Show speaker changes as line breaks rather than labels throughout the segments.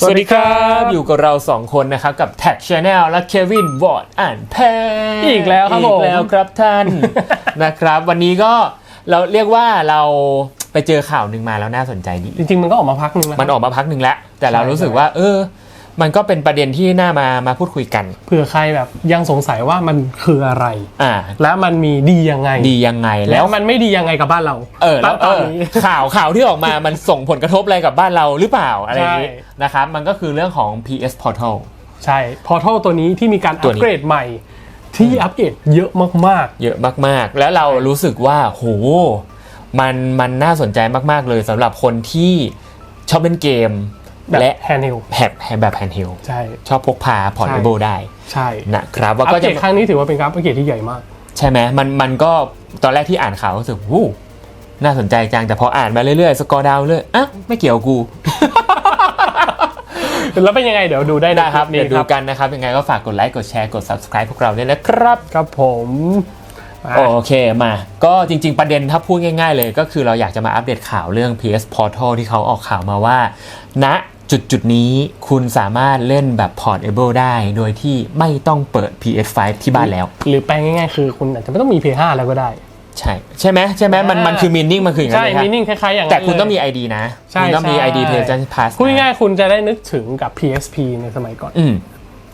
สวัสดีครับ อยู่กับเราสองคนนะครับ กับ Tag Channel และเควินวอร์ดอ่านแพง
อีกแล้วครับผม
อีกแล้วครับท่านนะครับ วันนี้ก็เราเรียกว่าเราไปเจอข่าวหนึ่งมาแล้วน่าสนใจดี
จริงๆ มันก็ออกมาพักหนึงแล้ว
มันออกมาพักหนึ่งแล้ว แต่เรา
ใช่
รู้สึกว่า เออ มันก็เป็นประเด็นที่น่ามามาพูดคุยกัน
เผื่อใครแบบยังสงสัยว่ามันคืออะไร
อ่า
และมันมีดียังไง
ดียังไง
แล้
แล้วว
มันไม่ดียังไงกับบ้านเรา
เออแล้ว
ณ
เอ
ตอน
อ
นี้
ข่าวข่าวที่ออกมามันส่งผลกระทบอะไรกับบ้านเราหรือเปล่าอะไรอย่างนี้
ใช่
นะครับมันก็คือเรื่องของ PS Portal
ใช่พอทัลตัวนี้ที่มีการ
ตั
อั
ว
ป
นี้
เกรดใหม่ ที่อัปเกรดเยอะมาก
เยอะมากๆ แล้วเรารู้สึกว่าโหมันมันน่าสนใจมากๆเลยสำหรับคนที่ชอบเล่นเกม
ๆ แบบ
และ
แฮนด์เฮล
แฮบแบบแฮนด์เฮล
ใช่
ชอบพกพาพอร์ต
ใช่
เบลได้
ใช่
นะครับว่า
อัป
ก็
เกร
จะ
ดครั้งนี้ถือว่าเป็นการอัปเกรดที่ใหญ่มาก
ใช่ไหมมันมันก็ตอนแรกที่อ่านข่าวรู้สึกวู้น่าสนใจจัง แต่พออ่านมาเรื่อยๆ สกอร์ดาวเรื่อยอะไม่เกี่ยวกู
แล้วเป็นยังไงเดี๋ยวดูได้
ได้ครับ
นี่
เดี๋ยวดูกันนะครับ ยังไงก็ฝากกดไลค์กดแชร์กด subscribe พวกเราด้วยนะครับ
ครับผมมา
โอเคมา ก็จริง ๆ ประเด็นถ้าพูดง่าย ๆ เลย ก็คือเราอยากจะมาอัปเดตข่าวเรื่อง PS Portal ที่เขาออกข่าวมาว่าณ จุดจุดๆนี้คุณสามารถเล่นแบบ Portable ได้ โดยที่ไม่ต้องเปิด PS5 ที่บ้านแล้ว
หรือแปลงง่ายๆ คือคุณอาจจะไม่ต้องมี P5 แล้วก็ได้
ใช่ ใช่ไหมใช่ไหมมันมันคือมินนิ่งมันคืออย่างนั้
ใช่
นเลยครับ
มีนิ่งคล้ายๆอย่างนั้น
แต่คุณต้องมี
เลย
ID นะ
ใช่
คุณต้องมี
ใช่
ID PlayStation Pass
พูดง่ายๆคุณจะได้นึกถึงกับ PSP ในสมัยก่อน
อืม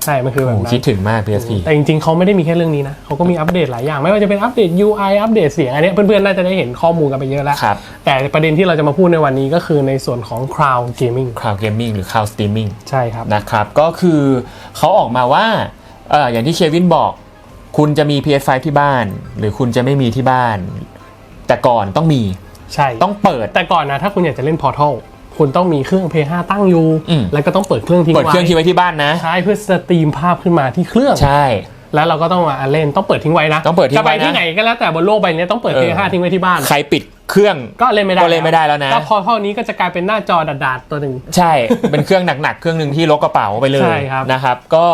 ใช่ มันคือแบ
โอ้
บ
โห
นั้น
คิดถึงมาก PSP
แต่จริงๆเขาไม่ได้มีแค่เรื่องนี้นะเขาก็มีอัปเดตหลายอย่าง ไม่ว่าจะเป็นอัปเดต UI อัปเดตเสียงอันเนี้ยเพื่อนๆ น่าจะได้เห็นข้อมูลกันไปเยอะแล้ว
ครับ
แต่ประเด็นที่เราจะมาพูดในวันนี้ก็คือในส่วนของ Cloud Gaming
Cloud Gaming หรือ Cloud Streaming
ใช่ครับ
นะครับ ก็คือเขาออกมาว่าเอออย่างที่เควินบอก คุณจะมี PS5 ที่บ้าน หรือคุณจะไม่มีที่บ้าน แต่ก่อนต้องมี
ใช่
ต้องเปิด
แต่ก่อนนะถ้าคุณอยากจะเล่น Portal คุณต้องมีเครื่อง P5 ตั้งอยู่
อืม
แล้วก็ต้องเปิดเครื่องทิ้ง
เปิด
ไว้
เครื่องทิ้งไว้ที่บ้านนะ
ใช่เพื่อสตรีมภาพขึ้นมาที่เครื่อง
ใช่
แล้วเราก็ต้องมาเล่นต้องเปิดทิ้งไว้นะ
ต้องเปิดทิ้งไว้นะ
จะไปที่ไหนก็แล้วแต่บนโลกใบนี้ต้องเปิด
เออ
P5 ทิ้งไว้ที่บ้าน
ใครปิดเครื่อง
ก็เล่นไม่ได้
ก็เล่นไม่ได้แล้วนะ
ก็พอเท่านี้ก็จะกลายเป็นหน้าจอดาดๆตัวหนึ่ง
ใช่ เป็นเครื่องหนักๆ เครื่องหนึ่งที่ลกกระเป๋าไปเลย
ใช่ครับ
นะครับ ก็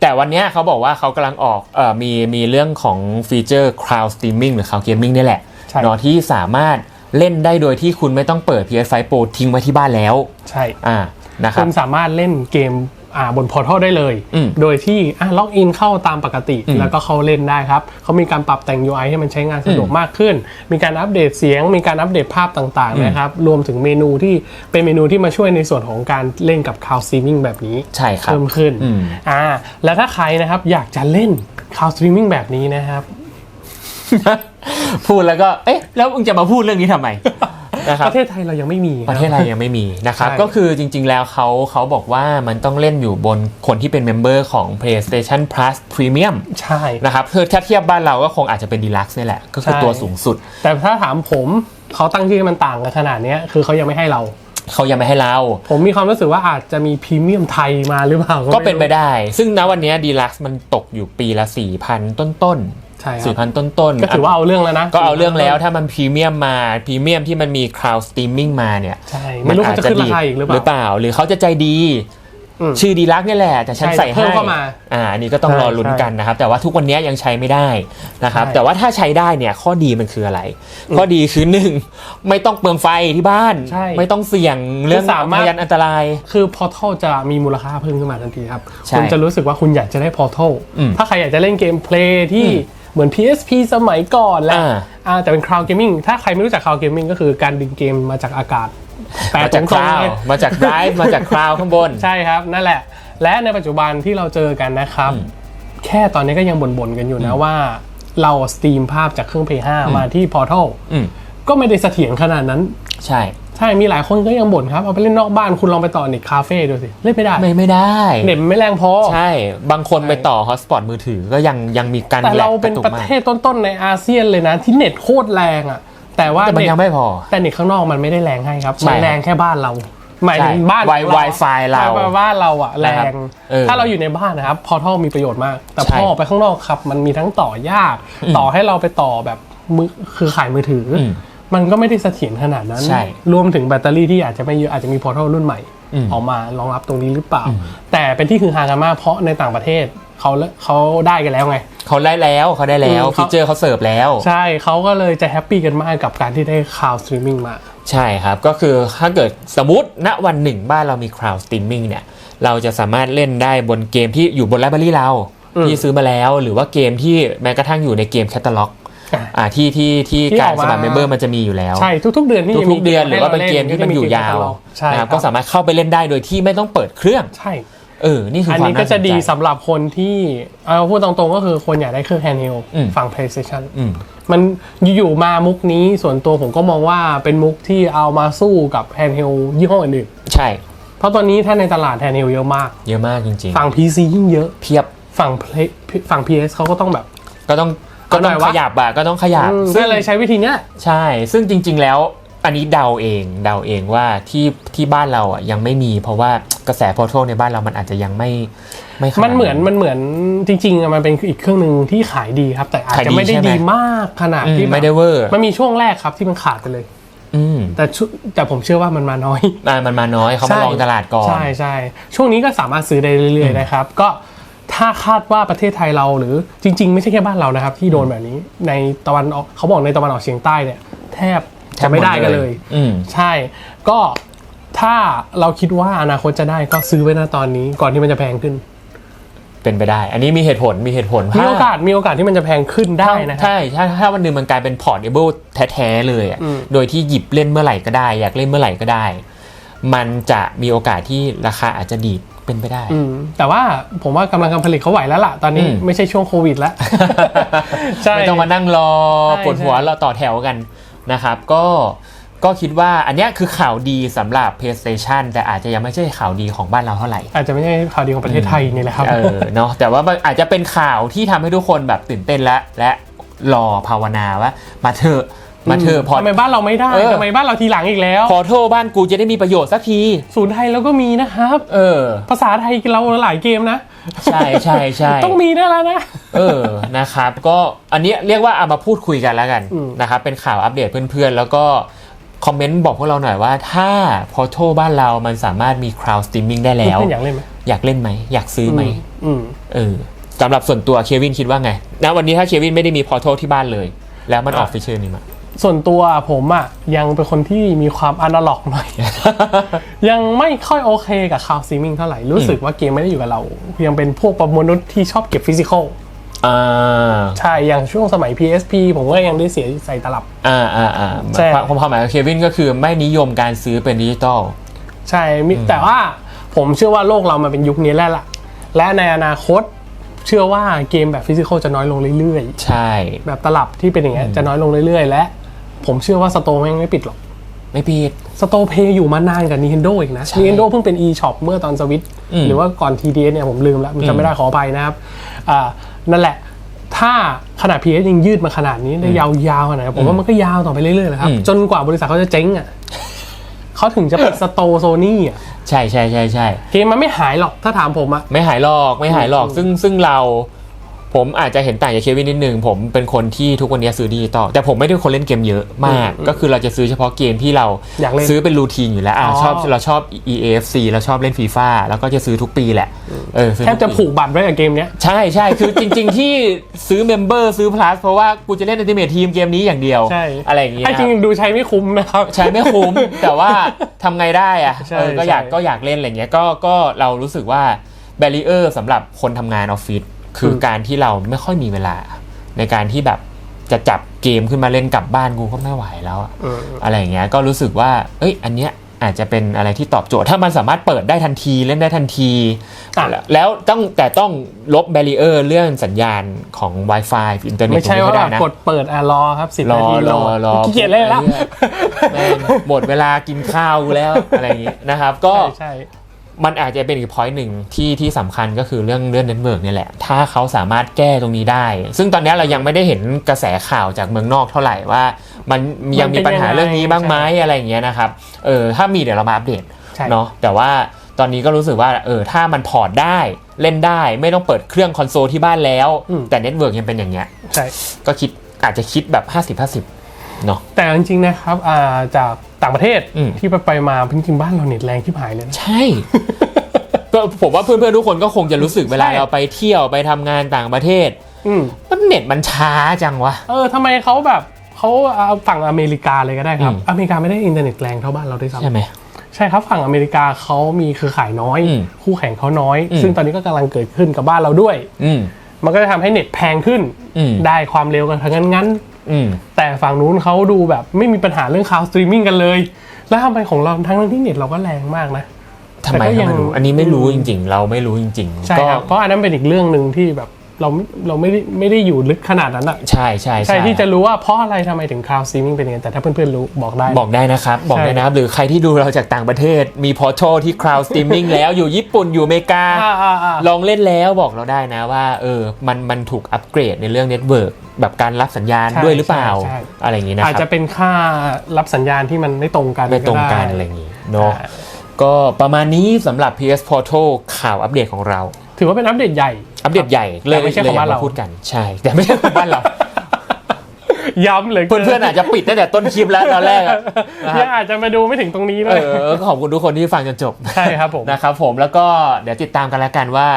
แต่วันเนี้ยเขาบอกว่าเขากำลังออกเอ่อมีมีเรื่องของฟีเจอร์ Cloud Streaming หรือ Cloud Gaming นี่แหละ
ใช่
เนาะที่สามารถ เล่นได้โดยที่คุณไม่ต้องเปิด PS5 Pro ทิ้งไว้ที่บ้านแล้ว
ใช่
อ่านะครับ
คุณสามารถเล่นเกมอ่าบนพอร์ทัลได้เลย
อืม
โดยที่อะล็อกอินเข้าตามปกติ
อืม
แล้วก็เข้าเล่นได้ครับ เขามีการปรับแต่ง UI ให้มันใช้งานสะดวกมากขึ้น มีการอัปเดตเสียง มีการอัปเดตภาพต่าง
อืม
ๆนะครับ รวมถึงเมนูที่เป็นเมนูที่มาช่วยในส่วนของการเล่นกับ Cloud Streaming แบบนี้
ใช่ครับ
เพิ่มขึ้น
อืม
อ่าแล้วถ้าใครนะครับอยากจะเล่น Cloud Streaming แบบนี้นะครับ
พูดแล้วก็เอ๊ะแล้วมึงจะมาพูดเรื่องนี้ทำไมนะครับ
ประเทศไทยเรายังไม่มีค
ป
บ
ระเทศไทยยังไม่มีนะครับ
ใช่
ก็คือจริง ๆ แล้วเขาเขาบอกว่ามันต้องเล่นอยู่บนคนที่เป็นเมมเบอร์ของ PlayStation Plus Premium
ใช่
นะครับคือถ้าเทียบบ้านเราก็คงอาจจะเป็น Deluxe นี่แหละ ก็คือ
ใช่
ตัวสูงสุด
แต่ถ้าถามผมเขาตั้งชื่อให้มันต่างกันขนาดเนี้ยคือเขายังไม่ให้เรา
เขายังไม่ให้เรา
ผมมีความรู้สึกว่าอาจจะมีพรีเมียมไทยมาหรือเปล่า
ก็เป็นไป
ม่รู้
ได้ ซึ่งณวันนี้ Deluxe มันตกอยู่ปีละ 4,000 ต้น
ใช่
ๆ
ครับ
4,000ต้นๆ
ก็ถือว่าเอาเรื่องแล้วนะ
ก็เอาเรื่องแล้วถ้ามันพรีเมียมมาพรีเมียมที่มันมี Cloud Streaming มาเนี่ย
ใช่ไม่รู้เขาจะขึ้นราคาอีกหรือเป
หรือเป
ล่า
ล่า หรือเขาจะใจดี
อืม
ชื่อดีลักนี่แหละ แต่ฉัน
ใช่
ใส่
เพิ่
ให้
มเข้ามา
อ่าอันนี้ก็ต้อง
ใช่
รอลุ้นกันนะครับ แต่ว่าทุกวันนี้ยังใช้ไม่ได้นะครับ
ใช่
แต่ว่าถ้าใช้ได้เนี่ยข้อดีมันคืออะไร ข้อดีคือหนึ่งไม่ต้องเปลืองไฟที่บ้าน
ใช่
ไม่ต้องเสี่ยงเรื่อง
คือสามารถ
พยานอันตราย
คือพอ r t a l จะมีมูลค่าเพิ่มขึ้นมาทันทีครับ
ใช่
คุณจะรู้สึกว่าคุณอยากจะได้ Portal
อืม
ถ้าใครอยากจะเล่นเกมเพลย์ที่
อืม
เหมือน PSP สมัยก่อนแล้ว
อ่า
อ่าแต่เป็น Cloud Gaming ถ้าใครไม่รู้จัก Cloud Gaming ก็คือการดึงเกมมาจากอากาศแปล
มาจาก
ต
ค
รง
ลา
ๆ
ว
เลย
มาจากไดรฟ์มาจากคลาวข้างบน
ใช่ครับ นั่นแหละ และในปัจจุบันที่เราเจอกันนะครับ
อืม
แค่ตอนนี้ก็ยังบ่นๆกันอยู่นะว่า เราสตรีมภาพจากเครื่อง P5 มาที่ Portal
อืม
ก็ไม่ได้เสถียรขนาดนั้น
ใช่
ใช่มีหลายคนก็ยังบ่นครับ เอาไปเล่นนอกบ้านคุณลองไปต่อเน็ตคาเฟ่ดูสิ เล่นไม่ได้
ไม่ไม่ได้
เน็ตมันไม่แรงพอ
ใช่ บางคนไปต่อฮอตสปอตมือถือก็ยังยังมีการ
แต่
แหล
เรา
กก
เป็น
ระตุก
ประ
มาก
เทศต้นๆในอาเซียนเลยนะ ที่เน็ตโคตรแรงอะแต่ว่า
แต่มัน
เน็ต
ยังไม่พอ
แต่เน็ตข้างนอกมันไม่ได้แรงให้ครับ
ใช่
มันแรงแค่บ้านเราหมายถึง
ใช่
บ้าน
Wi- Wi-Fi เรา
ใช่บ้านเราอะแร
นะครับ
ง
เออ
ถ้าเราอยู่ในบ้านนะครับพอท่อมีประโยชน์มาก แต่
ใช่
พอออกไปข้างนอกครับ มันมีทั้งต่อยาก
อืม
ต่อให้เราไปต่อแบบมือคือขายมือถืออ
ม
มันก็ไม่ได้เสถียรขนาดนั้น
ใช่
รวมถึงแบตเตอรี่ที่อาจจะไม่เยอะอาจจะมีพอร์ทัลรุ่นใหม่
อืม
ออกมารองรับตรงนี้หรือเปล่า
อืม
แต่เป็นที่คือฮากันมากเพราะในต่างประเทศเขาเขาได้กันแล้วไง
เขาได้แล้วเขาได้แล้ว
อืมเขา
ฟีเจอร์เขาเสิร์ฟแล้ว
ใช่เขาก็เลยจะแฮปปี้กันมากกับการที่ได้ข่าวสตรีมมิ่งมา
ใช่ครับ ก็คือถ้าเกิดสมมติณวันหนึ่งบ้านเรามี Cloud Streaming เนี่ย เราจะสามารถเล่นได้บนเกมที่อยู่บนไลบรารีเรา
อืม
ที่ซื้อมาแล้ว หรือว่าเกมที่แม้กระทั่งอยู่ในเกมแคตตาล็อก
อะ
อ่าที่ที่ที่
ที่
การ
ออกมา
สมัครเมมเบอร์มันจะมีอยู่แล้ว
ใช่ทุกๆเดือนที่
ทุกๆเดือนหรือว่าเป็นเกมที่มันอยู่ยาว
ใช่
นะครับ
ค
ก็
รับ
สามารถเข้าไปเล่นได้โดยที่ไม่ต้องเปิดเครื่อง
ใช่
เออนี่คือ
อัน
ความ
นี้
น่า
ก็
ส
จะ
นใจ
ดีสำหรับคนที่เอาพูดตรงๆก็คือคนอยากได้เครื่อง handheld
อืม
ฝั่ง PlayStation
อืม
มันอยู่ๆมามุกนี้ส่วนตัวผมก็มองว่าเป็นมุกที่เอามาสู้กับ handheld ยี่ห้ออื่น
ใช่
ๆเพราะตอนนี้ถ้าในตลาด handheld เยอะมาก
เยอะมากจริง
ฝั่ง PC ยิ่งเยอะ
ๆ เพียบ
ฝั่ง Play ฝั่ง PS เขาก็ต้องแบบ
ก็ต้อง ก็ต้อง
เอาหน่อยวะ
ขยับอะก็ต้องขยับ
อืม
ซึ่
ก็
ง
เลยใช้วิธีเนี้ย
ใช่ ซึ่งจริง ๆ แล้วอันนี้เดาเองเดาเองว่าที่ที่บ้านเราอะยังไม่มี เพราะว่ากระแสพอทัลในบ้านเรามันอาจจะยังไม่ไม่ขาด
มันเหมือนมันเหมือนจริงๆอะมันเป็นอีกเครื่องหนึ่งที่ขายดีครับ แต่อาจ
ขาย
จะ
ดี
ไม่ได้
ใช่ไหม
ดีมากขนาด
อืม
ที่แบบ
ไม่ได้เวอร์
มันมีช่วงแรกครับที่มันขาดไปเลย
อืม
แต่ชุแต่ผมเชื่อว่ามันมาน้อย
อ่ามันมาน้อยเขามาลองตลาดก่อน
ใช่ใช่ช่วงนี้ก็สามารถซื้อได้เรื่อยๆนะครับ ก็ ถ้าคาดว่าประเทศไทยเราหรือจริง ๆ ไม่ใช่แค่บ้านเรานะครับ ที่โดนแบบนี้ในตะวันออกเขาบอกในตะวันออกเฉียงใต้เนี่ย แทบจะไม่ได้กันเลย
อืม
ใช่ ก็ถ้าเราคิดว่าอนาคตจะได้ก็ซื้อไว้นะตอนนี้ก่อนที่มันจะแพงขึ้น
เป็นไปได้ อันนี้มีเหตุผลมีเหตุผล
มีโอกาสมีโอกาสที่มันจะแพงขึ้นได้นะครับ
ใช่ถ้าถ้าวันหนึ่งมันกลายเป็นพอร์ตเอเบิลแท้ๆเลยอะ
อืม
โดยที่หยิบเล่นเมื่อไหร่ก็ได้ อยากเล่นเมื่อไหร่ก็ได้ มันจะมีโอกาสที่ราคาอาจจะดีด เป็นไปได้
อืมแต่ว่าผมว่ากำลังการผลิตเขาไหวแล้วล่ะ ตอนนี้
อืม
ไม่ใช่ช่วงโควิดแล้วใช่
ไม่ต้องมานั่งรอ
ใช่
ปวดหัว
ใช่
รอต่อแถวกันนะครับก็ก็คิดว่าอันเนี้ยคือข่าวดีสำหรับ PlayStation แต่อาจจะยังไม่ใช่ข่าวดีของบ้านเราเท่าไหร่
อาจจะไม่ใช่ข่าวดีของประเทศไทยนี่แหละครับ
เออเนาะแต่ว่ามันอาจจะเป็นข่าวที่ทำให้ทุกคนแบบตื่นเต้นและและรอภาวนาว่ามาเถอะ มาเถอะพอ
ทำไมบ้านเราไม่ได้
เออ
ทำไมบ้านเราทีหลังอีกแล้ว
พอโทษบ้านกูจะได้มีประโยชน์สักที
ศูนย์ไทยเราก็มีนะครับ
เออ
ภาษาไทยเราหลายเกมนะ
ใช่ใช่ใช่
ต้องมีได้แล้วนะ
เออนะครับ ก็อันนี้เรียกว่าเอามาพูดคุยกันแล้วกัน
อืม
นะครับเป็นข่าวอัปเดตเพื่อนๆ แล้วก็คอมเมนต์บอกพวกเราหน่อยว่า ถ้าพอโทบ้านเรามันสามารถมี cloud streaming ได้แล้ว
เพื่อนอยากเล่นไหม
อยากเล่นไหมอยากซื้อไหม
อืม
เออสำหรับส่วนตัวเควินคิดว่าไงณวันนี้ถ้าเควินไม่ได้มีพอโทที่บ้านเลย แล้วมันออก
อะ
ฟิเชอร์นี้มา
ส่วนตัวผมอะยังเป็นคนที่มีความอนาล็อกหน่อย ยังไม่ค่อยโอเคกับคาวซีมิงเท่าไหร่ รู้สึกว่าเกมไม่ได้อยู่กับเรา ยังเป็นพวกประมนุษย์ที่ชอบเก็บฟิสิกอล
อ่า
ใช่ อย่างช่วงสมัย PSP ผมก็ยังได้เสียใส่ตลับ
อ่าอ่าอ่า
ใช่
ความความหมายของเควินก็คือไม่นิยมการซื้อเป็นดิจิตอล
ใช่มิแต่ว่าผมเชื่อว่าโลกเรามันเป็นยุคนี้แล้วล่ะ และในอนาคตเชื่อว่าเกมแบบฟิสิกอลจะน้อยลงเรื่อย
ใช่
ๆแบบตลับที่เป็นอย่างเงี้ยจะน้อยลงเรื่อยๆ และ ผมเชื่อว่าสโตร์แม่งไม่ปิดหรอก
ไม่ผิด
สโตร์เพย์อยู่มานานกับ Nintendo อีกนะ
ใช่
Nintendo เพิ่งเป็น eShop เมื่อตอนสวิต
อืม
หรือว่าก่อน TDS เนี่ยผมลืมแล้วมัน
อื
จะ
ม
ไม่ได้ขออภัยนะครับอ่านั่นแหละ ถ้าขนาด PS ยังยืดมาขนาดนี้ได้ยาวๆขนาดนี้ผมว่ามันก็ยาวต่อไปเรื่อยๆเลยครับ
อืม
จนกว่าบริษัทเขาจะเจ๊งอะเขาถึงจะปิดสโตร์โซนี่อะ
ใช่ใช่ใช่ใช่
เกมมันไม่หายหรอกถ้าถามผมอะ
ไม่หายหรอกไม่หายหรอก
อืม
ซึ่งซึ่งเรา ผมอาจจะเห็นต่างจากเควินนิดนึง ผมเป็นคนที่ทุกวันนี้ซื้อดิจิตอลแต่ผมไม่ได้คนเล่นเกมเยอะมาก ก็คือเราจะซื้อเฉพาะเกมที่เรา
อยากเล่น
ซื้อเป็นรูทีนอยู่แล้วอะ
อ๋อ
ชอบเราชอบ EAFC เราชอบเล่นฟีฟ่าแล้วก็จะซื้อทุกปีแหละเออซื้อ
แทบจะ
ทุกปี
ผูกบัตรไว้กับเกมเนี้ย
ใช่ใช่คือจริง ๆ ที่ซื้อเมมเบอร์ซื้อ plus เพราะว่ากูจะเล่นอัลติเมททีมเกมนี้อย่างเดียว
ใช่
อะไรอย่างเงี้ย
ไอ้จริงๆดูใช้ไม่คุ้มนะครับ
ใช้ไม่คุ้ม แต่ว่าทำไงได้อะ
ใช่
เออก็อยาก
ใช่
ก็อยากเล่นอะไรเงี้ยก็ก็เรารู้สึกว่าแบรีเออร์สำหรับคนทำงานออฟฟิศ คืออ
ม
การที่เราไม่ค่อยมีเวลา ในการที่แบบจะจับเกมขึ้นมาเล่นกลับบ้านกูก็ไม่ไหวแล้วอะ
เออ
อะไรอย่างเงี้ยก็รู้สึกว่า เอ้ย อันเนี้ยอาจจะเป็นอะไรที่ตอบโจทย์ ถ้ามันสามารถเปิดได้ทันทีเล่นได้ทันที
อะ
แล้วแล้วต้องแต่ต้องลบแบรีเออร์เรื่องสัญญาณของ Wi-Fi อินเทอร์เน็ต
ไม่ใช่
ตรง
ว่า
นี้ให้ได้นะ
กดเปิดอะรอครับสิบ
ร
นา
อ
ที
รอรอ
ขี้เกียจเล่นแล้ว
แม่งหมดเวลากินข้าวแล้วอะไรอย่างงี้นะครับ ก็
ใช่ใช่
มันอาจจะเป็นอีกพอยต์หนึ่งที่ที่สำคัญก็คือเรื่องเรื่องเน็ตเวิร์กนี่แหละ ถ้าเขาสามารถแก้ตรงนี้ได้ ซึ่งตอนนี้เรายังไม่ได้เห็นกระแสข่าวจากเมืองนอกเท่าไหร่ว่า มันยังมีปัญหาเรื่องนี้บ้างไหมอะไรอย่างเงี้ยนะครับ เออถ้ามีเดี๋ยวเรามาอัปเดต
ใช่
เนาะแต่ว่าตอนนี้ก็รู้สึกว่าเออถ้ามันพอร์ตได้เล่นได้ไม่ต้องเปิดเครื่องคอนโซลที่บ้านแล้ว แต่เน็ตเวิร์กยังเป็นอย่างเงี้ย
ใช่
ก็คิดอาจจะคิดแบบ 50-50 เนาะ
แต่จริงๆนะครับอ่าจากต่างประเทศ
อืม
ที่ไปไปๆมาจริงๆบ้านเราเน็ตแรงที่หายเลยนะ
ใช่ ก็ผมว่าเพื่อนๆทุกคนก็คงจะรู้สึกเวลา
ใช่
เราไปเที่ยวไปทำงานต่างประเทศ
อืม
มันเน็ตมันช้าจังวะ
เออทำไมเขาแบบเขาเขาเอาฝั่งอเมริกาเลยก็ได้ครับ
อืม
อเมริกาไม่ได้อินเทอร์เน็ตแรงเท่าบ้านเราด้วยซ้ำ
ใช่ไหม
ใช่ครับฝั่งอเมริกาเขามีเครือข่ายน้อย
อืม
คู่แข่งเขาน้อย
อืม
ซึ่งตอนนี้ก็กำลังเกิดขึ้นกับบ้านเราด้วย
อืม
มันก็จะทำให้เน็ตแพงขึ้น
อืม
ได้ความเร็วกันทั้งนั้นงั้น
อืม
แต่ฝั่งนู้นเขาดูแบบไม่มีปัญหาเรื่องคลาวด์สตรีมมิ่งกันเลย แล้วทำไมของเราทั้งที่เน็ตเราก็แรงมากนะ
ทำไม
แต่ก็ยั
ยังงไม่รู้อันนี้ไม่รู้จริง ๆ เราไม่รู้จริง
ใช่
ๆก็
ครับเพราะอันนั้นเป็นอีกเรื่องหนึ่งที่แบบ เราเราไม่ได้ไม่ได้อยู่ลึกขนาดนั้นอะ
ใช่ใช่
ใช่ที่จะรู้ว่าเพราะอะไรทำไมถึงคลาวด์สตรีมมิ่งเป็นยังไงแต่ถ้าเพื่อนๆรู้บอกได้
บอกได้นะครับ บอกได้นะครับ หรือใครที่ดูเราจากต่างประเทศ มีพอร์ทัลที่ Cloud Streaming แล้วอยู่ญี่ปุ่นอยู่อเมริกา
อ่าอ่าอ่า
ลองเล่นแล้วบอกเราได้นะว่าเออมันมันถูกอัปเกรดในเรื่องเน็ตเวิร์กแบบการรับสัญญาณ
ใช่
ด้วยหรือเปล่า
ใช่ใช่
อะไรอย่างนี้นะ
อาจ
ค
จะ
รับ
เป็นค่ารับสัญญาณที่มันไม่ตรงกัน
ไม่ตรงกัน
ด้
อะไรอย่างนี้เนาะ
ใช่
ก็ประมาณนี้สำหรับ PS Portal ข่าวอัปเดตของเรา
ถือว่าเป็นอัปเดตใหญ่
อัปเดตใหญ่เลย
แต่ไม่ใช่
เลย
ของบ้าน
อยก
เรา
พูดกันใช่ แต่ไม่ใช่ของบ้านเรา
ย้ำเลย
เพื่อนๆอาจจะปิดตั้งแต่ต้นคลิปแล้วตอนแรกอะนะค
ยั
รับ
งอาจจะมาดูไม่ถึงตรงนี้เล
เอยอขอบคุณทุกคนที่ฟังจนจบ
ใช่ครับผม
นะครับผมแล้วก็เดี๋ยวติดตามกันแล้วกันว่า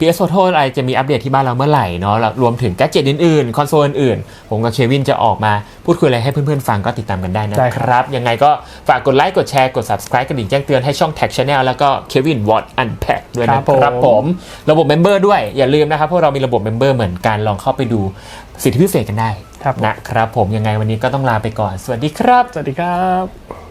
PS Photo อะไรจะมีอัปเดตที่บ้านเราเมื่อไหร่เนาะแล้วรวมถึงแกดเจ็ตอื่นๆ คอนโซลอื่นๆ ผมกับเควินจะออกมาพูดคุยอะไรให้เพื่อนๆ ฟังก็ติดตามกันได้นะ
ได้
ค
ครับ
รับ ยังไงก็ฝากกดไลค์ กดแชร์ กด subscribe กระดิ่งแจ้งเตือนให้ช่อง Tag Channel แล้วก็ Kevin Watt Unpack ด้วยนะครับผม ระบบ Member ด้วยอย่าลืมนะครับพวกเรามีระบบ Member เหมือนกันลองเข้าไปดูสิทธิพิเศษกันได้
ครับผม
นะครับผมยังไงวันนี้ก็ต้องลาไปก่อน สวัสดีครับ
สวัสดีครับ